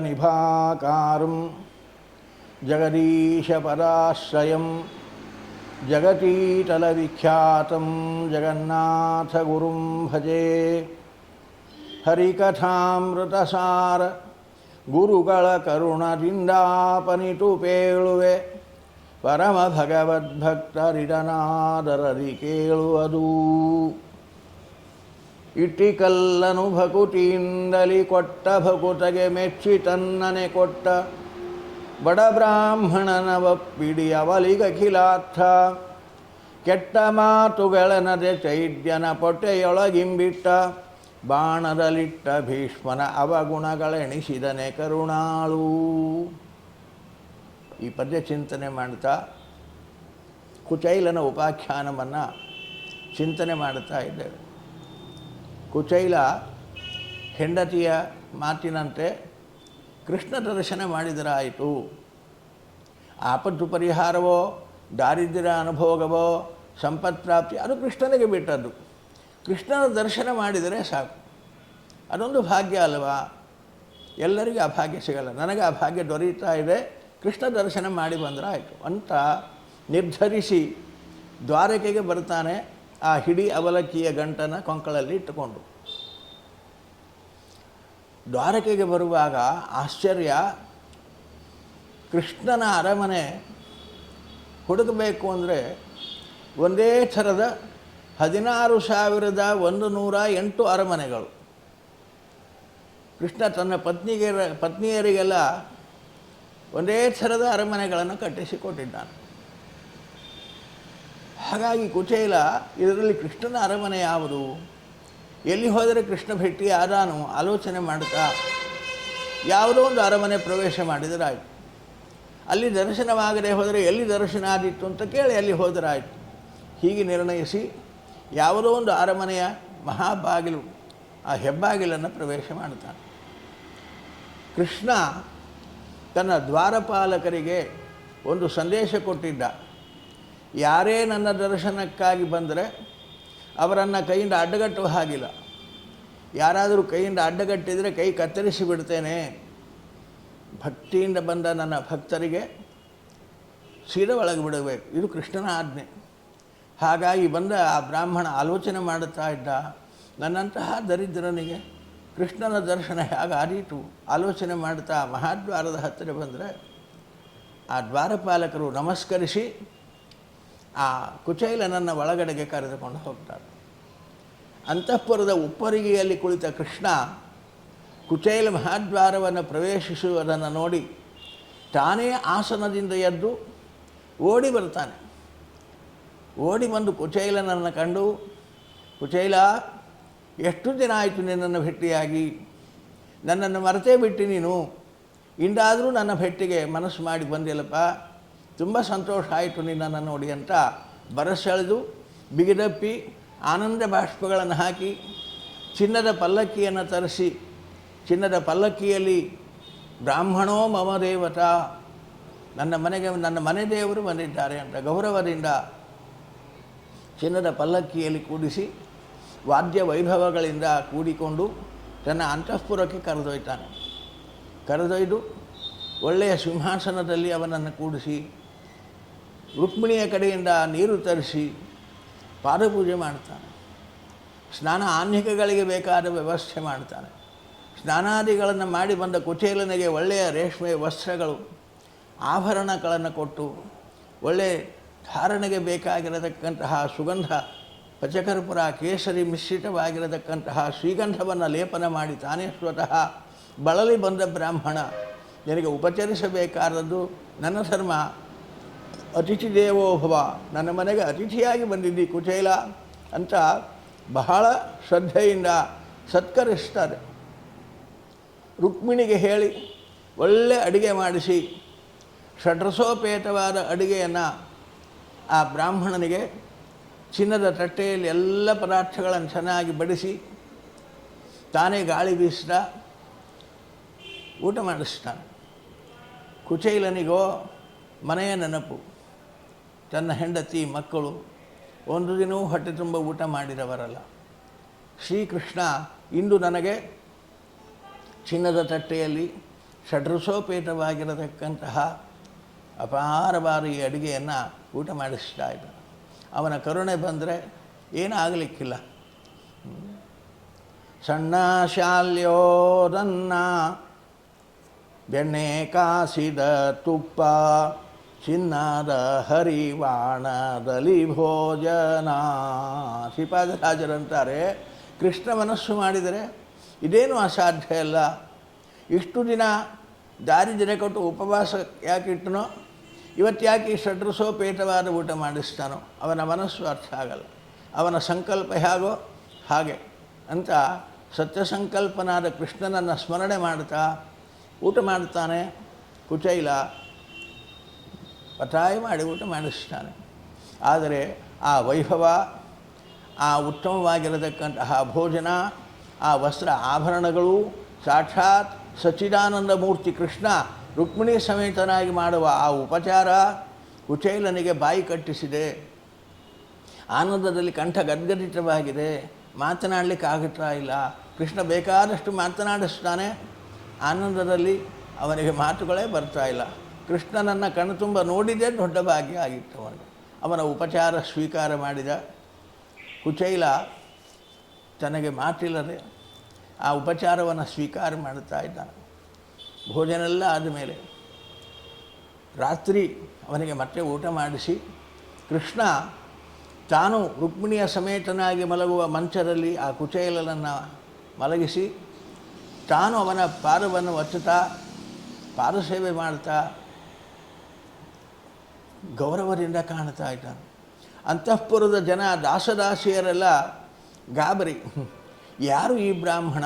జలజేష్టనిభాకారం జగదీశపరాశ్రయం జగతీటలవిఖ్యాతం జగన్నాథగురుం భజే ಹರಿಕಥಾಮೃತಸಾರ ಗುರುಗಳ ಕರುಣದಿಂದಾಪನಿಟುಪೇಳುವೆ ಪರಮ ಭಗವದ್ಭಕ್ತರಿಡನಾದರದಿ ಕೇಳುವುದು ಇಟ್ಟಿಕಲ್ಲನು ಭಕುತಿಯಿಂದಲಿ ಕೊಟ್ಟ ಭಕುತಗೆ ಮೆಚ್ಚಿ ತನ್ನನೆ ಕೊಟ್ಟ ಬಡ ಬ್ರಾಹ್ಮಣನ ಒಪ್ಪಿಡಿ ಅವಲಿಗಖಿಲಾರ್ಥ ಕೆಟ್ಟ ಮಾತುಗಳನದೆ ಚೈದ್ಯನ ಪೊಟ್ಟೆಯೊಳಗಿಂಬಿಟ್ಟ ಬಾಣದಲಿಟ್ಟ ಭೀಷ್ಮನ ಅವಗುಣಗಳೆಣಿಸಿದನೆ ಕರುಣಾಳು. ಈ ಪದ್ಯ ಚಿಂತನೆ ಮಾಡ್ತಾ ಕುಚೈಲನ ಉಪಾಖ್ಯಾನವನ್ನು ಚಿಂತನೆ ಮಾಡ್ತಾ ಇದ್ದೇವೆ. ಕುಚೈಲ ಹೆಂಡತಿಯ ಮಾತಿನಂತೆ ಕೃಷ್ಣ ದರ್ಶನ ಮಾಡಿದರಾಯಿತು. ಆಪತ್ತು ಪರಿಹಾರವೋ, ದಾರಿದ್ರ್ಯ ಅನುಭೋಗವೋ, ಸಂಪತ್ ಪ್ರಾಪ್ತಿ, ಅದು ಕೃಷ್ಣನಿಗೆ ಬಿಟ್ಟದ್ದು. ಕೃಷ್ಣನ ದರ್ಶನ ಮಾಡಿದರೆ ಸಾಕು. ಅದೊಂದು ಭಾಗ್ಯ ಅಲ್ವಾ? ಎಲ್ಲರಿಗೂ ಆ ಭಾಗ್ಯ ಸಿಗಲ್ಲ. ನನಗೆ ಆ ಭಾಗ್ಯ ದೊರೆಯುತ್ತಾ ಇದೆ. ಕೃಷ್ಣ ದರ್ಶನ ಮಾಡಿ ಬಂದರೆ ಆಯಿತು ಅಂತ ನಿರ್ಧರಿಸಿ ದ್ವಾರಕೆಗೆ ಬರ್ತಾನೆ. ಆ ಹಿಡಿ ಅವಲಕ್ಕಿಯ ಗಂಟನ ಕೊಂಕಳಲ್ಲಿ ಇಟ್ಟುಕೊಂಡು. ದ್ವಾರಕೆಗೆ ಬರುವಾಗ ಆಶ್ಚರ್ಯ, ಕೃಷ್ಣನ ಅರಮನೆ ಹುಡುಕಬೇಕು ಅಂದರೆ ಒಂದೇ ಥರದ ಹದಿನಾರು ಸಾವಿರದ ಒಂದು ನೂರ ಎಂಟು ಅರಮನೆಗಳು. ಕೃಷ್ಣ ತನ್ನ ಪತ್ನಿಗೆ, ಪತ್ನಿಯರಿಗೆಲ್ಲ ಒಂದೇ ಥರದ ಅರಮನೆಗಳನ್ನು ಕಟ್ಟಿಸಿಕೊಟ್ಟಿದ್ದಾನೆ. ಹಾಗಾಗಿ ಕುಚೇಲ, ಇದರಲ್ಲಿ ಕೃಷ್ಣನ ಅರಮನೆ ಯಾವುದು? ಎಲ್ಲಿ ಹೋದರೆ ಕೃಷ್ಣ ಭೇಟಿ ಆದಾನು ಆಲೋಚನೆ ಮಾಡುತ್ತಾ ಯಾವುದೋ ಒಂದು ಅರಮನೆ ಪ್ರವೇಶ ಮಾಡಿದರಾಯಿತು. ಅಲ್ಲಿ ದರ್ಶನವಾಗದೆ ಹೋದರೆ ಎಲ್ಲಿ ದರ್ಶನ ಆದಿತ್ತು ಅಂತ ಕೇಳಿ ಅಲ್ಲಿ ಹೋದರಾಯಿತು. ಹೀಗೆ ನಿರ್ಣಯಿಸಿ ಯಾವುದೋ ಒಂದು ಅರಮನೆಯ ಮಹಾಬಾಗಿಲು, ಆ ಹೆಬ್ಬಾಗಿಲನ್ನು ಪ್ರವೇಶ ಮಾಡುತ್ತಾನೆ ಕೃಷ್ಣ ತನ್ನ ದ್ವಾರಪಾಲಕರಿಗೆ ಒಂದು ಸಂದೇಶ ಕೊಟ್ಟಿದ್ದ. ಯಾರೇ ನನ್ನ ದರ್ಶನಕ್ಕಾಗಿ ಬಂದರೆ ಅವರನ್ನು ಕೈಯಿಂದ ಅಡ್ಡಗಟ್ಟುವ ಹಾಗಿಲ್ಲ. ಯಾರಾದರೂ ಕೈಯಿಂದ ಅಡ್ಡಗಟ್ಟಿದರೆ ಕೈ ಕತ್ತರಿಸಿ ಬಿಡ್ತೇನೆ. ಭಕ್ತಿಯಿಂದ ಬಂದ ನನ್ನ ಭಕ್ತರಿಗೆ ಸೀರೆ ಒಳಗೆ ಬಿಡಬೇಕು. ಇದು ಕೃಷ್ಣನ ಆಜ್ಞೆ. ಹಾಗಾಗಿ ಬಂದ ಆ ಬ್ರಾಹ್ಮಣ ಆಲೋಚನೆ ಮಾಡುತ್ತಾ ಇದ್ದ, ನನ್ನಂತಹ ದರಿದ್ರನಿಗೆ ಕೃಷ್ಣನ ದರ್ಶನ ಹೇಗೆ ಆದೀತು? ಆಲೋಚನೆ ಮಾಡ್ತಾ ಮಹಾದ್ವಾರದ ಹತ್ತಿರ ಬಂದರೆ ಆ ದ್ವಾರಪಾಲಕರು ನಮಸ್ಕರಿಸಿ ಆ ಕುಚೈಲನನ್ನು ಒಳಗಡೆಗೆ ಕರೆದುಕೊಂಡು ಹೋಗ್ತಾರೆ. ಅಂತಃಪುರದ ಉಪ್ಪರಿಗೆಯಲ್ಲಿ ಕುಳಿತ ಕೃಷ್ಣ ಕುಚೈಲ ಮಹಾದ್ವಾರವನ್ನು ಪ್ರವೇಶಿಸುವುದನ್ನು ನೋಡಿ ತಾನೇ ಆಸನದಿಂದ ಎದ್ದು ಓಡಿ ಬರ್ತಾನೆ ಓಡಿ ಬಂದು ಕುಚೈಲನನ್ನು ಕಂಡು, ಕುಚೈಲ, ಎಷ್ಟು ದಿನ ಆಯಿತು ನಿನ್ನನ್ನು ಭೇಟಿಯಾಗಿ? ನನ್ನನ್ನು ಮರೆತೇ ಬಿಟ್ಟು ನೀನು. ಇಂದಾದರೂ ನನ್ನ ಭೆಟ್ಟಿಗೆ ಮನಸ್ಸು ಮಾಡಿ ಬಂದಿಲ್ಲಪ್ಪ. ತುಂಬ ಸಂತೋಷ ಆಯಿತು ನಿನ್ನನ್ನು ನೋಡಿ ಅಂತ ಬರಸೆಳೆದು ಬಿಗಿದಪ್ಪಿ ಆನಂದ ಬಾಷ್ಪಗಳನ್ನು ಹಾಕಿ ಚಿನ್ನದ ಪಲ್ಲಕ್ಕಿಯನ್ನು ತರಿಸಿ, ಚಿನ್ನದ ಪಲ್ಲಕ್ಕಿಯಲ್ಲಿ ಬ್ರಾಹ್ಮಣೋ ಮಮ ದೇವತಾ, ನನ್ನ ಮನೆಗೆ, ನನ್ನ ಮನೆ ದೇವರು ಬಂದಿದ್ದಾರೆ ಅಂತ ಗೌರವದಿಂದ ಚಿನ್ನದ ಪಲ್ಲಕ್ಕಿಯಲ್ಲಿ ಕೂಡಿಸಿ ವಾದ್ಯ ವೈಭವಗಳಿಂದ ಕೂಡಿಕೊಂಡು ತನ್ನ ಅಂತಃಪುರಕ್ಕೆ ಕರೆದೊಯ್ತಾನೆ. ಕರೆದೊಯ್ದು ಒಳ್ಳೆಯ ಸಿಂಹಾಸನದಲ್ಲಿ ಅವನನ್ನು ಕೂಡಿಸಿ ರುಕ್ಮಿಣಿಯ ಕಡೆಯಿಂದ ನೀರು ತರಿಸಿ ಪಾದಪೂಜೆ ಮಾಡ್ತಾನೆ. ಸ್ನಾನ ಆನ್ಹಿಕಗಳಿಗೆ ಬೇಕಾದ ವ್ಯವಸ್ಥೆ ಮಾಡ್ತಾನೆ. ಸ್ನಾನಾದಿಗಳನ್ನು ಮಾಡಿ ಬಂದ ಕುಚೇಲನಿಗೆ ಒಳ್ಳೆಯ ರೇಷ್ಮೆ ವಸ್ತ್ರಗಳು, ಆಭರಣಗಳನ್ನು ಕೊಟ್ಟು ಒಳ್ಳೆಯ ಧಾರಣೆಗೆ ಬೇಕಾಗಿರತಕ್ಕಂತಹ ಸುಗಂಧ, ಪಚಕರ್ಪುರ ಕೇಸರಿ ಮಿಶ್ರಿತವಾಗಿರತಕ್ಕಂತಹ ಶ್ರೀಗಂಧವನ್ನು ಲೇಪನ ಮಾಡಿ ತಾನೇ ಸ್ವತಃ ಬಳಲಿ ಬಂದ ಬ್ರಾಹ್ಮಣ. ನಿನಗೆ ಉಪಚರಿಸಬೇಕಾದದ್ದು ನನ್ನ ಧರ್ಮ. ಅತಿಥಿ ದೇವೋಭವ ನನ್ನ ಮನೆಗೆ ಅತಿಥಿಯಾಗಿ ಬಂದಿದ್ದಿ ಕುಚೇಲ ಅಂತ ಬಹಳ ಶ್ರದ್ಧೆಯಿಂದ ಸತ್ಕರಿಸ್ತಾರೆ. ರುಕ್ಮಿಣಿಗೆ ಹೇಳಿ, ಒಳ್ಳೆ ಅಡುಗೆ ಮಾಡಿಸಿ. ಷಡ್ರಸೋಪೇತವಾದ ಅಡುಗೆಯನ್ನು ಆ ಬ್ರಾಹ್ಮಣನಿಗೆ ಚಿನ್ನದ ತಟ್ಟೆಯಲ್ಲಿ ಎಲ್ಲ ಪದಾರ್ಥಗಳನ್ನು ಚೆನ್ನಾಗಿ ಬಡಿಸಿ, ತಾನೇ ಗಾಳಿ ಬೀಸಿದ ಊಟ ಮಾಡಿಸ್ತಾನೆ. ಕುಚೈಲನಿಗೋ ಮನೆಯ ನೆನಪು. ತನ್ನ ಹೆಂಡತಿ, ಮಕ್ಕಳು, ಒಂದು ದಿನವೂ ಹೊಟ್ಟೆ ತುಂಬ ಊಟ ಮಾಡಿದವರಲ್ಲ. ಶ್ರೀಕೃಷ್ಣ ಇಂದು ನನಗೆ ಚಿನ್ನದ ತಟ್ಟೆಯಲ್ಲಿ ಷಡ್ರಸೋಪೇತವಾಗಿರತಕ್ಕಂತಹ ಅಪಾರವಾದ ಈ ಅಡುಗೆಯನ್ನು ಊಟ ಮಾಡಿಸ್ತಾ ಇದ್ದ ಅವನ ಕರುಣೆ ಬಂದರೆ ಏನಾಗಲಿಕ್ಕಿಲ್ಲ. ಸಣ್ಣ ಶಾಲ್ಯೋದನ್ನ ಬೆಣ್ಣೆ ಕಾಸಿದ ತುಪ್ಪ ಚಿನ್ನದ ಹರಿವಾಣದಲ್ಲಿ ಭೋಜನ ಶ್ರೀಪಾದರಾಜರಂತಾರೆ ಕೃಷ್ಣ ಮನಸ್ಸು ಮಾಡಿದರೆ ಇದೇನು ಅಸಾಧ್ಯ ಅಲ್ಲ? ಇಷ್ಟು ದಿನ ದಾರಿದ್ರ್ಯ ಕೊಟ್ಟು ಉಪವಾಸ ಯಾಕೆ ಇಟ್ಟನೋ, ಇವತ್ತು ಯಾಕೆ ಈ ಷಡ್ರಸೋಪೇತವಾದ ಊಟ ಮಾಡಿಸ್ತಾನೋ, ಅವನ ಮನಸ್ಸು ಅರ್ಥ ಆಗಲ್ಲ. ಅವನ ಸಂಕಲ್ಪ ಹೇಗೋ ಹಾಗೆ. ಅಂತ ಸತ್ಯ ಸಂಕಲ್ಪನಾದ ಕೃಷ್ಣನನ್ನು ಸ್ಮರಣೆ ಮಾಡ್ತಾ ಊಟ ಮಾಡ್ತಾನೆ ಕುಚೈಲ ಪಟಾಯಿ ಮಾಡಿಬಿಟ್ಟು ಮಾಡಿಸ್ತಾನೆ. ಆದರೆ ಆ ವೈಭವ, ಆ ಉತ್ತಮವಾಗಿರತಕ್ಕಂತಹ ಭೋಜನ, ಆ ವಸ್ತ್ರ ಆಭರಣಗಳು, ಸಾಕ್ಷಾತ್ ಸಚ್ಚಿದಾನಂದ ಮೂರ್ತಿ ಕೃಷ್ಣ ರುಕ್ಮಿಣಿ ಸಮೇತನಾಗಿ ಮಾಡುವ ಆ ಉಪಚಾರ ಕುಚೈಲನಿಗೆ ಬಾಯಿ ಕಟ್ಟಿಸಿದೆ. ಆನಂದದಲ್ಲಿ ಕಂಠ ಗದ್ಗದಿತವಾಗಿದೆ. ಮಾತನಾಡಲಿಕ್ಕೆ ಆಗುತ್ತಾ ಇಲ್ಲ. ಕೃಷ್ಣ ಬೇಕಾದಷ್ಟು ಮಾತನಾಡಿಸ್ತಾನೆ. ಆನಂದದಲ್ಲಿ ಅವನಿಗೆ ಮಾತುಗಳೇ ಬರ್ತಾ ಇಲ್ಲ. ಕೃಷ್ಣನನ್ನು ಕಣ್ತುಂಬ ನೋಡಿದೆ, ದೊಡ್ಡ ಭಾಗ್ಯ ಆಗಿತ್ತು ಅವನು. ಅವನ ಉಪಚಾರ ಸ್ವೀಕಾರ ಮಾಡಿದ. ಕುಚೈಲ ತನಗೆ ಮಾತಿಲ್ಲದೆ ಆ ಉಪಚಾರವನ್ನು ಸ್ವೀಕಾರ ಮಾಡುತ್ತಾ ಇದ್ದಾನೆ. ಭೋಜನ ಎಲ್ಲ ಆದಮೇಲೆ ರಾತ್ರಿ ಅವನಿಗೆ ಮತ್ತೆ ಊಟ ಮಾಡಿಸಿ, ಕೃಷ್ಣ ತಾನು ರುಕ್ಮಿಣಿಯ ಸಮೇತನಾಗಿ ಮಲಗುವ ಮಂಚದಲ್ಲಿ ಆ ಕುಚೇಲನನ್ನು ಮಲಗಿಸಿ, ತಾನು ಅವನ ಪಾದವನ್ನು ಒಚ್ಚುತ್ತಾ ಪಾದಸೇವೆ ಮಾಡ್ತಾ ಗೌರವದಿಂದ ಕಾಣ್ತಾ ಇದ್ದಾನೆ. ಅಂತಃಪುರದ ಜನ ದಾಸದಾಸಿಯರೆಲ್ಲ ಗಾಬರಿ. ಯಾರು ಈ ಬ್ರಾಹ್ಮಣ?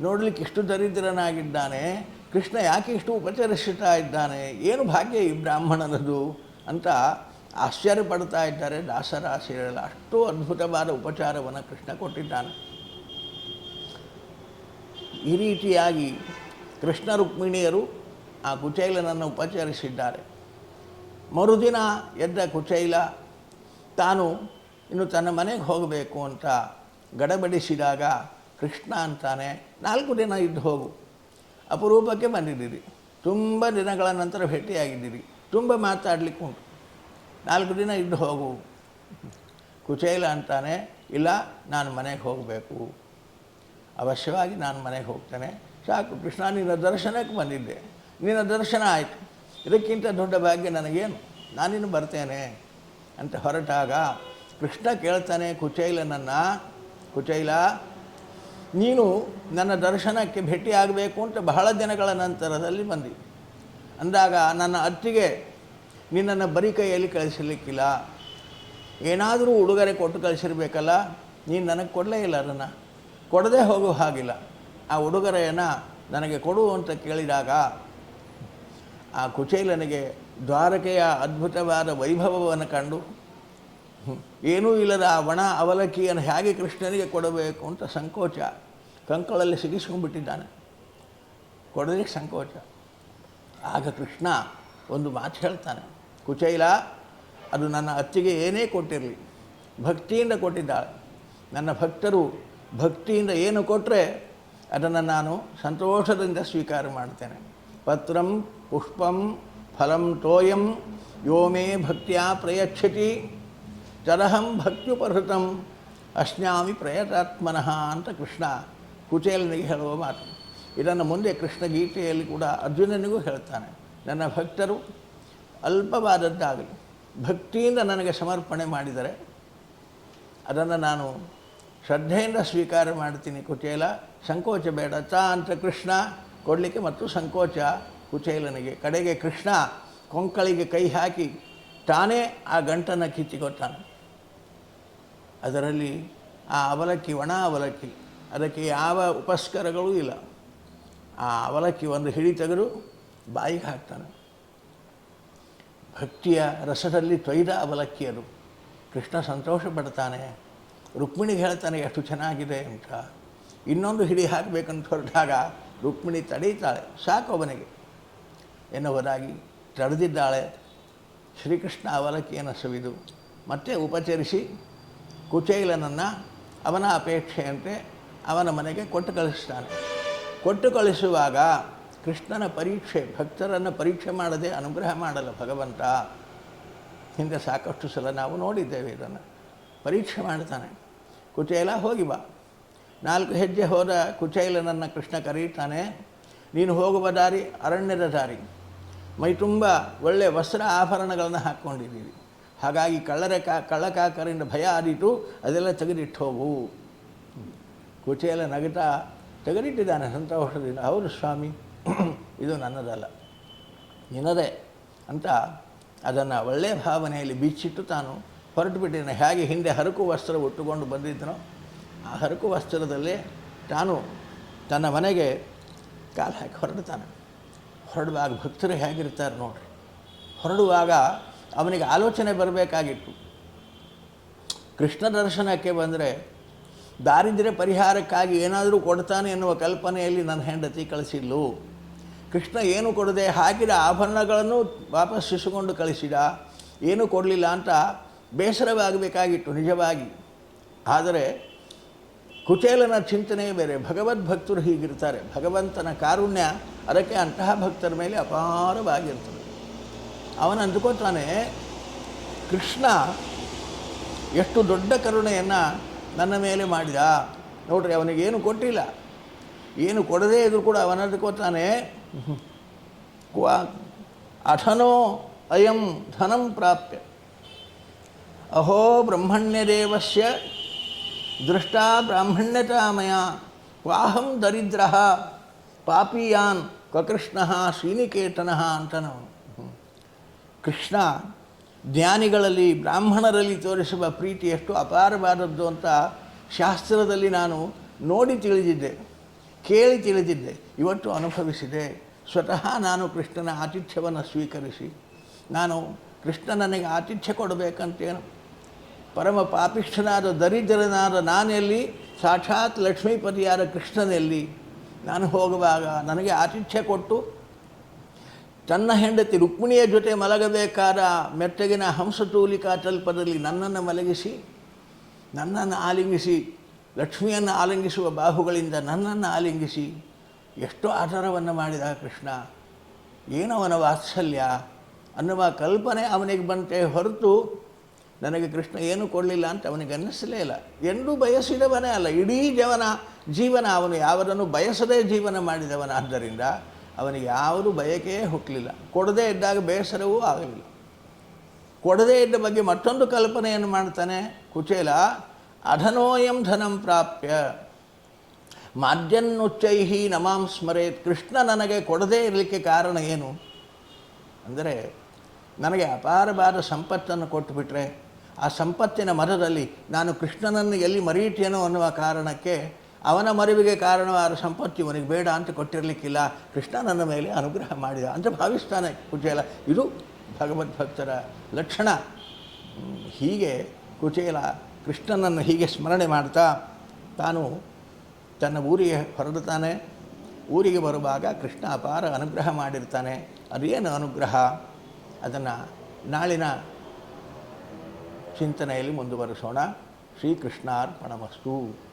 ನೋಡಲಿಕ್ಕೆ ಇಷ್ಟು ದರಿದ್ರನಾಗಿದ್ದಾನೆ, ಕೃಷ್ಣ ಯಾಕೆ ಇಷ್ಟು ಉಪಚರಿಸುತ್ತಾ ಇದ್ದಾನೆ, ಏನು ಭಾಗ್ಯ ಈ ಬ್ರಾಹ್ಮಣನದು ಅಂತ ಆಶ್ಚರ್ಯ ಪಡ್ತಾ ಇದ್ದಾರೆ ದಾಸರಾಸಿಯರೆಲ್ಲ ಅಷ್ಟು ಅದ್ಭುತವಾದ ಉಪಚಾರವನ್ನು ಕೃಷ್ಣ ಕೊಟ್ಟಿದ್ದಾನೆ. ಈ ರೀತಿಯಾಗಿ ಕೃಷ್ಣ ರುಕ್ಮಿಣಿಯರು ಆ ಕುಚೇಲನನ್ನು ಉಪಚರಿಸಿದ್ದಾರೆ. ಮರುದಿನ ಎದ್ದ ಕುಚೈಲ, ತಾನು ಇನ್ನು ತನ್ನ ಮನೆಗೆ ಹೋಗಬೇಕು ಅಂತ ಗಡಬಡಿಸಿದಾಗ ಕೃಷ್ಣ ಅಂತಾನೆ, ನಾಲ್ಕು ದಿನ ಇದ್ದು ಹೋಗು. ಅಪರೂಪಕ್ಕೆ ಬಂದಿದ್ದೀರಿ. ತುಂಬ ದಿನಗಳ ನಂತರ ಭೇಟಿಯಾಗಿದ್ದೀರಿ. ತುಂಬ ಮಾತಾಡಲಿಕ್ಕೆ ಉಂಟು. ನಾಲ್ಕು ದಿನ ಇದ್ದು ಹೋಗು. ಕುಚೈಲ ಅಂತಾನೆ, ಇಲ್ಲ, ನಾನು ಮನೆಗೆ ಹೋಗಬೇಕು. ಅವಶ್ಯವಾಗಿ ನಾನು ಮನೆಗೆ ಹೋಗ್ತೇನೆ. ಸಾಕು ಕೃಷ್ಣ, ನಿನ್ನ ದರ್ಶನಕ್ಕೆ ಬಂದಿದ್ದೆ. ನಿನ್ನ ದರ್ಶನ ಆಯಿತು. ಇದಕ್ಕಿಂತ ದೊಡ್ಡ ಭಾಗ್ಯ ನನಗೇನು? ನಾನಿನ್ನು ಬರ್ತೇನೆ ಅಂತ ಹೊರಟಾಗ ಕೃಷ್ಣ ಕೇಳ್ತಾನೆ, ಕುಚೈಲ ನನ್ನ, ಕುಚೈಲ, ನೀನು ನನ್ನ ದರ್ಶನಕ್ಕೆ ಭೇಟಿ ಆಗಬೇಕು ಅಂತ ಬಹಳ ದಿನಗಳ ನಂತರದಲ್ಲಿ ಬಂದಿ. ಅಂದಾಗ ನನ್ನ ಅತ್ತಿಗೆ, ನಿನ್ನನ್ನು ಬರಿ ಕೈಯಲ್ಲಿ ಕಳಿಸಲಿಕ್ಕಿಲ್ಲ ಏನಾದರೂ ಉಡುಗೊರೆ ಕೊಟ್ಟು ಕಳಿಸಿರ್ಬೇಕಲ್ಲ? ನೀನು ನನಗೆ ಕೊಡಲೇ ಇಲ್ಲ ಅದನ್ನು. ಕೊಡದೇ ಹೋಗೋ ಹಾಗಿಲ್ಲ. ಆ ಉಡುಗೊರೆಯನ್ನು ನನಗೆ ಕೊಡು ಅಂತ ಕೇಳಿದಾಗ ಆ ಕುಚೇಲನಿಗೆ ದ್ವಾರಕೆಯ ಅದ್ಭುತವಾದ ವೈಭವವನ್ನು ಕಂಡು ಏನೂ ಇಲ್ಲದ ಆ ಒಣ ಅವಲಕ್ಕಿಯನ್ನು ಹೇಗೆ ಕೃಷ್ಣನಿಗೆ ಕೊಡಬೇಕು ಅಂತ ಸಂಕೋಚ ಕಂಕಳಲ್ಲಿ ಸಿಗಿಸ್ಕೊಂಡ್ಬಿಟ್ಟಿದ್ದಾನೆ. ಕೊಡೋದಕ್ಕೆ ಸಂಕೋಚ. ಆಗ ಕೃಷ್ಣ ಒಂದು ಮಾತು ಹೇಳ್ತಾನೆ, ಕುಚೈಲ, ಅದು ನನ್ನ ಅತ್ತಿಗೆ ಏನೇ ಕೊಟ್ಟಿರಲಿ, ಭಕ್ತಿಯಿಂದ ಕೊಟ್ಟಿದ್ದಾಳೆ. ನನ್ನ ಭಕ್ತರು ಭಕ್ತಿಯಿಂದ ಏನು ಕೊಟ್ಟರೆ ಅದನ್ನು ನಾನು ಸಂತೋಷದಿಂದ ಸ್ವೀಕಾರ ಮಾಡ್ತೇನೆ. ಪತ್ರಂ ಪುಷ್ಪಂ ಫಲಂ ತೋಯಂ ಯೋ ಮೇ ಭಕ್ತಿಯ ಪ್ರಯಚ್ಛತಿ ತದಹಂ ಭಕ್ತ್ಯುಪಹೃತಂ ಅಶ್ನಾಮಿ ಪ್ರಯತಾತ್ಮನಃ ಅಂತ ಕೃಷ್ಣ ಕುಚೇಲನಿಗೆ ಹೇಳುವ ಮಾತು. ಇದನ್ನು ಮುಂದೆ ಕೃಷ್ಣ ಗೀತೆಯಲ್ಲಿ ಕೂಡ ಅರ್ಜುನನಿಗೂ ಹೇಳ್ತಾನೆ. ನನ್ನ ಭಕ್ತರು ಅಲ್ಪವಾದದ್ದಾಗಲಿ, ಭಕ್ತಿಯಿಂದ ನನಗೆ ಸಮರ್ಪಣೆ ಮಾಡಿದರೆ, ಅದನ್ನು ನಾನು ಶ್ರದ್ಧೆಯಿಂದ ಸ್ವೀಕಾರ ಮಾಡ್ತೀನಿ ಕುಚೇಲ, ಸಂಕೋಚ ಬೇಡ ತಾ ಅಂತ ಕೃಷ್ಣ ಕೊಡಲಿಕ್ಕೆ ಮತ್ತು ಸಂಕೋಚ ಕುಚೇಲನಿಗೆ, ಕಡೆಗೆ ಕೃಷ್ಣ ಕೊಂಕಳಿಗೆ ಕೈ ಹಾಕಿ ತಾನೇ ಆ ಗಂಟನ್ನು ಕಿತ್ತಿಕೊಟ್ಟಾನೆ ಅದರಲ್ಲಿ ಆ ಅವಲಕ್ಕಿ, ಒಣ ಅವಲಕ್ಕಿ, ಅದಕ್ಕೆ ಯಾವ ಉಪಸ್ಕರಗಳೂ ಇಲ್ಲ. ಆ ಅವಲಕ್ಕಿ ಒಂದು ಹಿಡಿ ತೆಗೆದು ಬಾಯಿಗೆ ಹಾಕ್ತಾನೆ. ಭಕ್ತಿಯ ರಸದಲ್ಲಿ ತೊಯ್ದ ಅವಲಕ್ಕಿ ಅದು ಕೃಷ್ಣ ಸಂತೋಷ ಪಡ್ತಾನೆ. ರುಕ್ಮಿಣಿಗೆ ಹೇಳ್ತಾನೆ, ಎಷ್ಟು ಚೆನ್ನಾಗಿದೆ ಅಂತ ಇನ್ನೊಂದು ಹಿಡಿ ಹಾಕಬೇಕಂತ ಹೊರಟಾಗ ರುಕ್ಮಿಣಿ ತಡೀತಾಳೆ. ಸಾಕು ಅವನಿಗೆ. ಎನ್ನುವುದಾಗಿ ತಡೆದಿದ್ದಾಳೆ ಶ್ರೀಕೃಷ್ಣ ಅವಲಕ್ಕಿಯನ್ನು ಸವಿದು ಮತ್ತೆ ಉಪಚರಿಸಿ ಕುಚೈಲನನ್ನು ಅವನ ಅಪೇಕ್ಷೆಯಂತೆ ಅವನ ಮನೆಗೆ ಕೊಟ್ಟು ಕಳಿಸ್ತಾನೆ. ಕೊಟ್ಟು ಕಳಿಸುವಾಗ ಕೃಷ್ಣನ ಪರೀಕ್ಷೆ, ಭಕ್ತರನ್ನು ಪರೀಕ್ಷೆ ಮಾಡದೆ ಅನುಗ್ರಹ ಮಾಡಲ್ಲ ಭಗವಂತ ಹಿಂದೆ ಸಾಕಷ್ಟು ಸಲ ನಾವು ನೋಡಿದ್ದೇವೆ ಇದನ್ನು. ಪರೀಕ್ಷೆ ಮಾಡ್ತಾನೆ. ಕುಚೈಲ ಹೋಗಿ ಬಾ. ನಾಲ್ಕು ಹೆಜ್ಜೆ ಹೋದ ಕುಚೈಲನನ್ನು ಕೃಷ್ಣ ಕರೀತಾನೆ. ನೀನು ಹೋಗುವ ದಾರಿ, ಅರಣ್ಯದ ದಾರಿ. ಮೈ ತುಂಬ ಒಳ್ಳೆಯ ವಸ್ತ್ರ ಆಭರಣಗಳನ್ನು ಹಾಕ್ಕೊಂಡಿದ್ದೀವಿ. ಹಾಗಾಗಿ ಕಳ್ಳರ ಕಾ ಕಳ್ಳಕಾಕರಿಂದ ಭಯ ಆದೀತು, ಅದೆಲ್ಲ ತೆಗೆದಿಟ್ಟು ಹೋಗು. ಕುಚೇಲ ನಗತಾ ತೆಗೆದಿಟ್ಟಿದ್ದಾನೆ ಸಂತೋಷದಿಂದ ಹೌದು ಸ್ವಾಮಿ, ಇದು ನನ್ನದಲ್ಲ. ನಿನ್ನದೇ ಅಂತ ಅದನ್ನು ಒಳ್ಳೆಯ ಭಾವನೆಯಲ್ಲಿ ಬಿಚ್ಚಿಟ್ಟು ತಾನು ಹೊರಟು ಬಿಟ್ಟಿದ್ದಾನೆ ಹೇಗೆ ಹಿಂದೆ ಹರಕು ವಸ್ತ್ರ ಉಟ್ಟುಕೊಂಡು ಬಂದಿದ್ದನೋ, ಆ ಹರಕು ವಸ್ತ್ರದಲ್ಲೇ ತಾನು ತನ್ನ ಮನೆಗೆ ಕಾಲು ಹಾಕಿ ಹೊರಡ್ತಾನೆ. ಹೊರಡುವಾಗ ಭಕ್ತರು ಹೇಗಿರ್ತಾರೆ ನೋಡ್ರಿ. ಹೊರಡುವಾಗ ಅವನಿಗೆ ಆಲೋಚನೆ ಬರಬೇಕಾಗಿತ್ತು. ಕೃಷ್ಣ ದರ್ಶನಕ್ಕೆ ಬಂದರೆ ದಾರಿದ್ರ್ಯ ಪರಿಹಾರಕ್ಕಾಗಿ ಏನಾದರೂ ಕೊಡ್ತಾನೆ ಎನ್ನುವ ಕಲ್ಪನೆಯಲ್ಲಿ ನನ್ನ ಹೆಂಡತಿ ಕಳಿಸಿದ್ಲು. ಕೃಷ್ಣ ಏನು ಕೊಡದೆ ಹಾಕಿದ ಆಭರಣಗಳನ್ನು ವಾಪಸ್ ಶಿಸುಕೊಂಡು ಕಳಿಸಿದ. ಏನೂ ಕೊಡಲಿಲ್ಲ ಅಂತ ಬೇಸರವಾಗಬೇಕಾಗಿತ್ತು ನಿಜವಾಗಿ. ಆದರೆ ಕುಚೇಲನ ಚಿಂತನೆ ಬೇರೆ ಭಗವದ್ಭಕ್ತರು ಹೀಗಿರ್ತಾರೆ. ಭಗವಂತನ ಕಾರುಣ್ಯ ಅದಕ್ಕೆ ಅಂತಹ ಭಕ್ತರ ಮೇಲೆ ಅಪಾರವಾಗಿರ್ತದೆ ಅವನು ಅಂದುಕೊತಾನೆ ಕೃಷ್ಣ ಎಷ್ಟು ದೊಡ್ಡ ಕರುಣೆಯನ್ನು ನನ್ನ ಮೇಲೆ ಮಾಡಿದ. ನೋಡ್ರಿ, ಅವನಿಗೇನು ಕೊಟ್ಟಿಲ್ಲ. ಏನು ಕೊಡದೇ ಇದ್ರೂ ಕೂಡ ಅವನ ಅಂದುಕೋತಾನೆ ಕ್ವ ಅಯಂ ಧನಂ ಪ್ರಾಪ್ಯ. ಅಹೋ ಬ್ರಹ್ಮಣ್ಯದೇವಸ್ಯ ದೃಷ್ಟಾ ಬ್ರಾಹ್ಮಣ್ಯತಾಮಯ ವಾಹಂ ದರಿದ್ರ, ಪಾಪಿಯಾನ್ ಕೃಷ್ಣ ಶ್ರೀನಿಕೇತನ ಅಂತನವನು. ಕೃಷ್ಣ ಜ್ಞಾನಿಗಳಲ್ಲಿ, ಬ್ರಾಹ್ಮಣರಲ್ಲಿ ತೋರಿಸುವ ಪ್ರೀತಿ ಎಷ್ಟು ಅಪಾರವಾದದ್ದು ಅಂತ ಶಾಸ್ತ್ರದಲ್ಲಿ ನಾನು ನೋಡಿ ತಿಳಿದಿದ್ದೆ, ಕೇಳಿ ತಿಳಿದಿದ್ದೆ, ಇವತ್ತು ಅನುಭವಿಸಿದೆ. ಸ್ವತಃ ನಾನು ಕೃಷ್ಣನ ಆತಿಥ್ಯವನ್ನು ಸ್ವೀಕರಿಸಿ, ನಾನು ಕೃಷ್ಣ ನನಗೆ ಆತಿಥ್ಯ ಕೊಡಬೇಕಂತೇನು ಪರಮ ಪಾಪಿಷ್ಠನಾದ ದರಿದ್ರನಾದ ನಾನೆಲ್ಲಿ? ಸಾಕ್ಷಾತ್ ಲಕ್ಷ್ಮೀಪತಿಯಾದ ಕೃಷ್ಣನೆಲ್ಲಿ? ನಾನು ಹೋಗುವಾಗ ನನಗೆ ಆತಿಥ್ಯ ಕೊಟ್ಟು, ತನ್ನ ಹೆಂಡತಿ ರುಕ್ಮಿಣಿಯ ಜೊತೆ ಮಲಗಬೇಕಾದ ಮೆತ್ತಗಿನ ಹಂಸತೂಲಿಕಾ ತಲ್ಪದಲ್ಲಿ ನನ್ನನ್ನು ಮಲಗಿಸಿ, ನನ್ನನ್ನು ಆಲಿಂಗಿಸಿ, ಲಕ್ಷ್ಮಿಯನ್ನು ಆಲಿಂಗಿಸುವ ಬಾಹುಗಳಿಂದ ನನ್ನನ್ನು ಆಲಿಂಗಿಸಿ, ಎಷ್ಟು ಆಧಾರವನ್ನು ಮಾಡಿದ ಕೃಷ್ಣ. ಏನವನ ವಾತ್ಸಲ್ಯ? ಅನ್ನುವ ಕಲ್ಪನೆ ಅವನಿಗೆ ಬಂತೆ ಹೊರತು ನನಗೆ ಕೃಷ್ಣ ಏನು ಕೊಡಲಿಲ್ಲ ಅಂತ ಅವನಿಗೆ ಅನ್ನಿಸಲೇ ಇಲ್ಲ. ಎಂದೂ ಬಯಸಿದವನೇ ಅಲ್ಲ. ಇಡೀ ಜವನ, ಜೀವನ ಅವನು ಯಾವುದನ್ನು ಬಯಸದೇ ಜೀವನ ಮಾಡಿದವನಾದ್ದರಿಂದ ಅವನಿಗೆ ಯಾವುದು ಬಯಕೆಯೇ ಹುಟ್ಟಲಿಲ್ಲ ಕೊಡದೇ ಇದ್ದಾಗ ಬೇಸರವೂ ಆಗಲಿಲ್ಲ. ಕೊಡದೇ ಇದ್ದ ಬಗ್ಗೆ ಮತ್ತೊಂದು ಕಲ್ಪನೆಯನ್ನು ಮಾಡ್ತಾನೆ. ಕುಚೇಲ, ಅಧನೋಯಂ ಧನಂ ಪ್ರಾಪ್ಯ. ಮಾಧ್ಯನ್ನುಚ್ಚೈಹಿ ನಮಾಂ ಸ್ಮರೇತ್. ಕೃಷ್ಣ ನನಗೆ ಕೊಡದೇ ಇರಲಿಕ್ಕೆ ಕಾರಣ ಏನು? ಅಂದರೆ, ನನಗೆ ಅಪಾರವಾದ ಸಂಪತ್ತನ್ನು ಕೊಟ್ಟುಬಿಟ್ರೆ ಆ ಸಂಪತ್ತಿನ ಮರದಲ್ಲಿ ನಾನು ಕೃಷ್ಣನನ್ನು ಎಲ್ಲಿ ಮರೆಯುತ್ತೇನೋ ಅನ್ನುವ ಕಾರಣಕ್ಕೆ ಅವನ ಮರಿವಿಗೆ ಕಾರಣವಾದ ಸಂಪತ್ತು ಇವನಿಗೆ ಬೇಡ ಅಂತ ಕೊಟ್ಟಿರಲಿಕ್ಕಿಲ್ಲ. ಕೃಷ್ಣ ನನ್ನ ಮೇಲೆ ಅನುಗ್ರಹ ಮಾಡಿದ ಅಂತ ಭಾವಿಸ್ತಾನೆ ಕುಚೇಲ. ಇದು ಭಗವದ್ಭಕ್ತರ ಲಕ್ಷಣ. ಹೀಗೆ ಕುಚೇಲ ಕೃಷ್ಣನನ್ನು ಹೀಗೆ ಸ್ಮರಣೆ ಮಾಡ್ತಾ ತಾನು ತನ್ನ ಊರಿಗೆ ಹೊರಡುತ್ತಾನೆ. ಊರಿಗೆ ಬರುವಾಗ ಕೃಷ್ಣ ಅಪಾರ ಅನುಗ್ರಹ ಮಾಡಿರ್ತಾನೆ. ಅದೇನು ಅನುಗ್ರಹ? ಅದನ್ನು ನಾಳಿನ ಚಿಂತನೆಯಲ್ಲಿ ಮುಂದುವರಿಸೋಣ. ಶ್ರೀಕೃಷ್ಣಾರ್ಪಣಮಸ್ತು.